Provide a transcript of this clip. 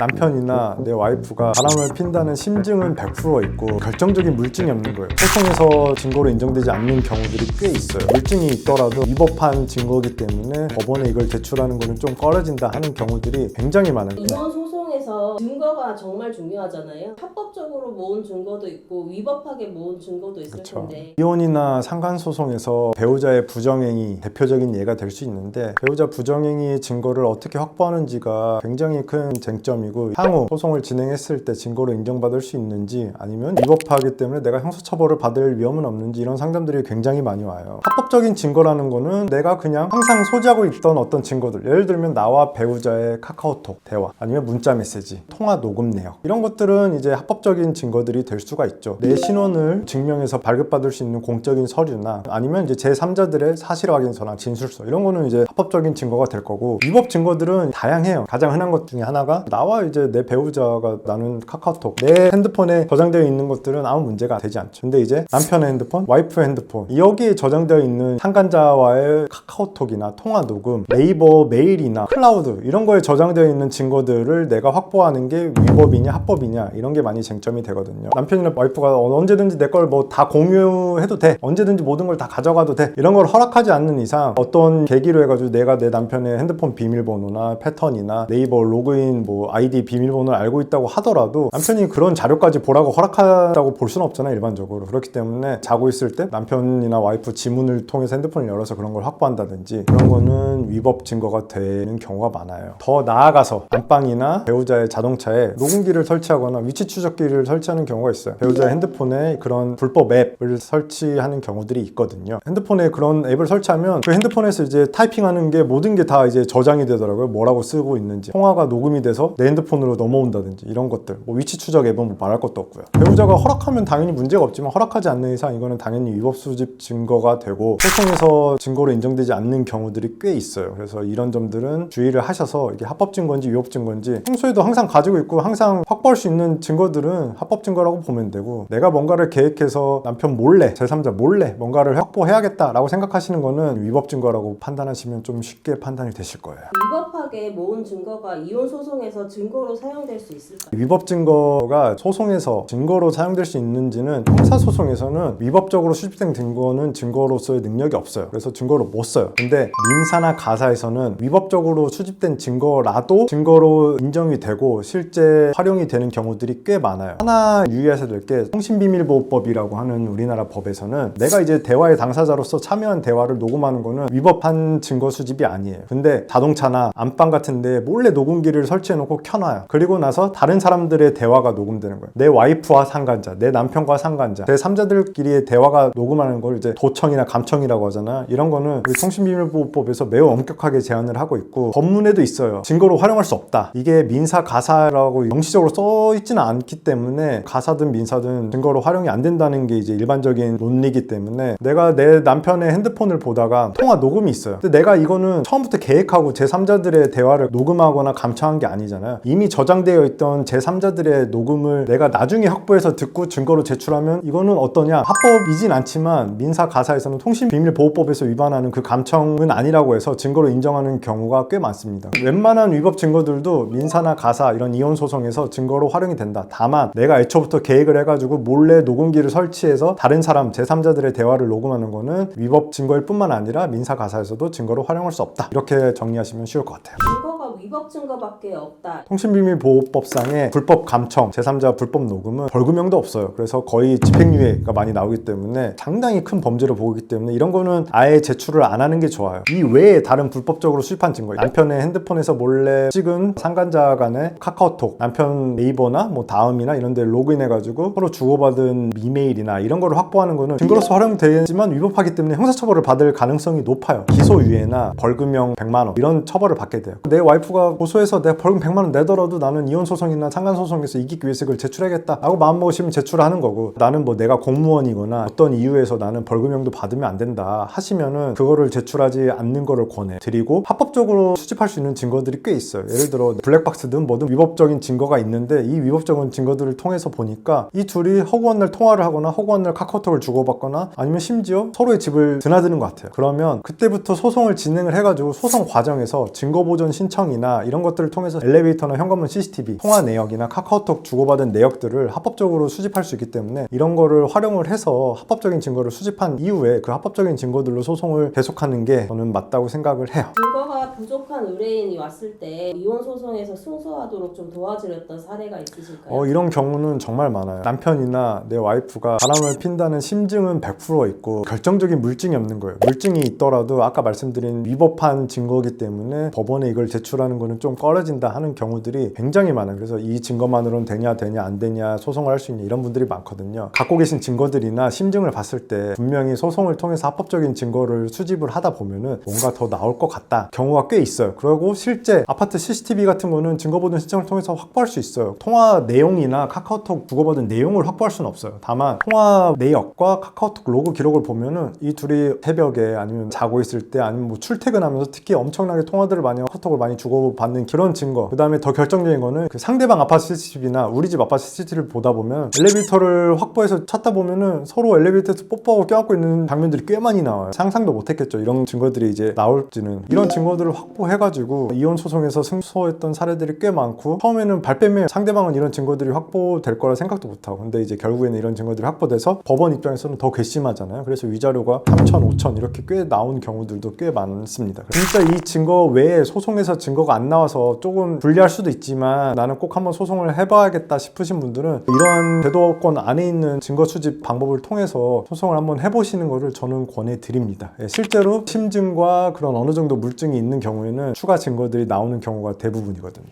남편이나 내 와이프가 바람을 핀다는 심증은 100% 있고 결정적인 물증이 없는 거예요. 소송에서 증거로 인정되지 않는 경우들이 꽤 있어요. 물증이 있더라도 위법한 증거이기 때문에 법원에 이걸 제출하는 거는 좀 꺼려진다 하는 경우들이 굉장히 많아요. 이혼 소송 에서 증거가 정말 중요하잖아요. 합법적으로 모은 증거도 있고 위법하게 모은 증거도 있을 그렇죠. 텐데 이혼이나 상간 소송에서 배우자의 부정행위 대표적인 예가 될 수 있는데 배우자 부정행위의 증거를 어떻게 확보하는지가 굉장히 큰 쟁점이고 향후 소송을 진행했을 때 증거로 인정받을 수 있는지 아니면 위법하기 때문에 내가 형사처벌을 받을 위험은 없는지 이런 상담들이 굉장히 많이 와요. 합법적인 증거라는 거는 내가 그냥 항상 소지하고 있던 어떤 증거들 예를 들면 나와 배우자의 카카오톡 대화 아니면 문자 메시지 통화 녹음 내역 이런 것들은 이제 합법적인 증거들이 될 수가 있죠. 내 신원을 증명해서 발급받을 수 있는 공적인 서류나 아니면 이제 제3자들의 사실 확인서나 진술서 이런 거는 이제 합법적인 증거가 될 거고 위법 증거들은 다양해요. 가장 흔한 것 중에 하나가 나와 이제 내 배우자가 나눈 카카오톡 내 핸드폰에 저장되어 있는 것들은 아무 문제가 되지 않죠. 근데 이제 남편의 핸드폰, 와이프의 핸드폰 여기에 저장되어 있는 상간자와의 카카오톡이나 통화 녹음, 네이버 메일이나 클라우드 이런 거에 저장되어 있는 증거들을 내가 확 보하는 게 위법이냐 합법이냐 이런 게 많이 쟁점이 되거든요. 남편이나 와이프가 언제든지 내 걸 뭐 다 공유해도 돼. 언제든지 모든 걸 다 가져가도 돼. 이런 걸 허락하지 않는 이상 어떤 계기로 해가지고 내가 내 남편의 핸드폰 비밀번호나 패턴이나 네이버 로그인 뭐 아이디 비밀번호를 알고 있다고 하더라도 남편이 그런 자료까지 보라고 허락한다고 볼 수는 없잖아요 일반적으로 그렇기 때문에 자고 있을 때 남편이나 와이프 지문을 통해서 핸드폰을 열어서 그런 걸 확보한다든지 그런 거는 위법 증거가 되는 경우가 많아요 더 나아가서 안방이나 배우자 의 자동차에 녹음기를 설치하거나 위치 추적기를 설치하는 경우가 있어요. 배우자의 핸드폰에 그런 불법 앱을 설치하는 경우들이 있거든요. 핸드폰에 그런 앱을 설치하면 그 핸드폰에서 이제 타이핑하는 게 모든 게 다 이제 저장이 되더라고요. 뭐라고 쓰고 있는지 통화가 녹음이 돼서 내 핸드폰으로 넘어온다든지 이런 것들. 뭐 위치 추적 앱은 뭐 말할 것도 없고요. 배우자가 허락하면 당연히 문제가 없지만 허락하지 않는 이상 이거는 당연히 위법 수집 증거가 되고 소송에서 증거로 인정되지 않는 경우들이 꽤 있어요. 그래서 이런 점들은 주의를 하셔서 이게 합법 증거인지 위법 증거인지 평소에도 항상 가지고 있고 항상 확보할 수 있는 증거들은 합법 증거라고 보면 되고 내가 뭔가를 계획해서 남편 몰래 제3자 몰래 뭔가를 확보해야겠다라고 생각하시는 거는 위법 증거라고 판단하시면 좀 쉽게 판단이 되실 거예요. 위법 하게 모은 증거가 이혼 소송에서 증거로 사용될 수 있을까? 위법 증거가 소송에서 증거로 사용될 수 있는지는 형사 소송에서는 위법적으로 수집된 증거는 증거로서의 능력이 없어요. 그래서 증거로 못 써요. 근데 민사나 가사에서는 위법적으로 수집된 증거라도 증거로 인정이 되고 실제 활용이 되는 경우들이 꽤 많아요. 하나 유의하셔야 될게 통신비밀보호법이라고 하는 우리나라 법에서는 내가 이제 대화의 당사자로서 참여한 대화를 녹음하는 거는 위법한 증거 수집이 아니에요. 근데 자동차나 안방 같은 데 몰래 녹음기를 설치해 놓고 켜놔요. 그리고 나서 다른 사람들의 대화가 녹음되는 거예요. 내 와이프와 상간자, 내 남편과 상간자, 내 3자들끼리의 대화가 녹음하는 걸 이제 도청이나 감청이라고 하잖아. 이런 거는 통신비밀보호법에서 매우 엄격하게 제한을 하고 있고 법문에도 있어요. 증거로 활용할 수 없다. 이게 민사 가사라고 명시적으로 써 있지는 않기 때문에 가사든 민사든 증거로 활용이 안 된다는 게 이제 일반적인 논리이기 때문에 내가 내 남편의 핸드폰을 보다가 통화 녹음이 있어요. 근데 내가 이거는 처음부터 계획하고 제 3자들의 대화를 녹음하거나 감청한 게 아니잖아요. 이미 저장되어 있던 제3자들의 녹음을 내가 나중에 확보해서 듣고 증거로 제출하면 이거는 어떠냐? 합법이진 않지만 민사 가사에서는 통신 비밀 보호법에서 위반하는 그 감청은 아니라고 해서 증거로 인정하는 경우가 꽤 많습니다. 웬만한 위법 증거들도 민사나 가사 이런 이혼 소송에서 증거로 활용이 된다. 다만 내가 애초부터 계획을 해가지고 몰래 녹음기를 설치해서 다른 사람 제3자들의 대화를 녹음하는 거는 위법 증거일 뿐만 아니라 민사 가사에서도 증거로 활용할 수 없다. 이렇게 정리하시면 쉬울 것 같아요. 증거가 위법 증거밖에 없다. 통신비밀보호법상의 불법 감청, 제3자 불법 녹음은 벌금형도 없어요. 그래서 거의 집행유예가 많이 나오기 때문에 상당히 큰 범죄로 보기 때문에 이런 거는 아예 제출을 안 하는 게 좋아요. 이 외에 다른 불법적으로 수집한 증거, 남편의 핸드폰에서 몰래 찍은 상간자 간의 카카오톡, 남편 네이버나 뭐 다음이나 이런 데 로그인해가지고 서로 주고받은 이메일이나 이런 거를 확보하는 거는 증거로서 활용되지만 위법하기 때문에 형사처벌을 받을 가능성이 높아요. 기소유예나 벌금형 100만 원 이런 처벌을 받게 돼요. 내 와이프가 고소해서 내가 벌금 100만 원 내더라도 나는 이혼 소송이나 상간 소송에서 이기기 위해서 이걸 제출하겠다라고 마음먹으시면 제출하는 거고 나는 뭐 내가 공무원이거나 어떤 이유에서 나는 벌금형도 받으면 안 된다 하시면은 그거를 제출하지 않는 거를 권해 드리고 합법적으로 수집할 수 있는 증거들이 꽤 있어요. 예를 들어 블랙박스든 뭐든 위법적인 증거가 있는데 이 위법적인 증거들을 통해서 보니까 이 둘이 허구한 날 통화를 하거나 허구한 날 카카오톡을 주고받거나 아니면 심지어 서로의 집을 드나드는 것 같아요. 그러면 그때부터 소송을 진행을 해가지고 소송 과정에서 증거 보존 보전 신청이나 이런 것들을 통해서 엘리베이터나 현관문 CCTV, 통화 내역이나 카카오톡 주고받은 내역들을 합법적으로 수집할 수 있기 때문에 이런 거를 활용을 해서 합법적인 증거를 수집한 이후에 그 합법적인 증거들로 소송을 계속하는 게 저는 맞다고 생각을 해요. 증거가 부족한 의뢰인이 왔을 때 이혼 소송에서 승소하도록 좀 도와드렸던 사례가 있으실까요? 어, 이런 경우는 정말 많아요. 남편이나 내 와이프가 바람을 핀다는 심증은 100% 있고 결정적인 물증이 없는 거예요. 물증이 있더라도 아까 말씀드린 위법한 증거이기 때문에 법원에 이걸 제출하는 거는 좀 꺼려진다 하는 경우들이 굉장히 많아요. 그래서 이 증거만으로는 되냐 되냐 안 되냐 소송을 할 수 있냐 이런 분들이 많거든요. 갖고 계신 증거들이나 심증을 봤을 때 분명히 소송을 통해서 합법적인 증거를 수집을 하다 보면은 뭔가 더 나올 것 같다 경우가 꽤 있어요. 그리고 실제 아파트 CCTV 같은 거는 증거보전 신청을 통해서 확보할 수 있어요. 통화 내용이나 카카오톡 주고받은 내용을 확보할 수는 없어요. 다만 통화 내역과 카카오톡 로그 기록을 보면은 이 둘이 새벽에 아니면 자고 있을 때 아니면 뭐 출퇴근하면서 특히 엄청나게 통화들을 많이 카톡을 많이 주고받는 그런 증거. 그 다음에 더 결정적인 거는 그 상대방 아파트 CCTV나 우리 집 아파트 CCTV를 보다 보면 엘리베이터를 확보해서 찾다 보면은 서로 엘리베이터에서 뽀뽀하고 껴안고 있는 장면들이 꽤 많이 나와요. 상상도 못했겠죠. 이런 증거들이 이제 나올지는 이런 증거들을 확보해가지고 이혼 소송에서 승소했던 사례들이 꽤 많고 처음에는 발뺌에 상대방은 이런 증거들이 확보될 거라 생각도 못하고 근데 이제 결국에는 이런 증거들이 확보돼서 법원 입장에서는 더 괘씸하잖아요. 그래서 위자료가 3천, 5천 이렇게 꽤 나온 경우들도 꽤 많습니다. 진짜 이 증거 외에 소 송에서 증거가 안 나와서 조금 불리할 수도 있지만 나는 꼭 한번 소송을 해봐야겠다 싶으신 분들은 이러한 제도권 안에 있는 증거 수집 방법을 통해서 소송을 한번 해보시는 것을 저는 권해드립니다. 예, 실제로 심증과 그런 어느 정도 물증이 있는 경우에는 추가 증거들이 나오는 경우가 대부분이거든요.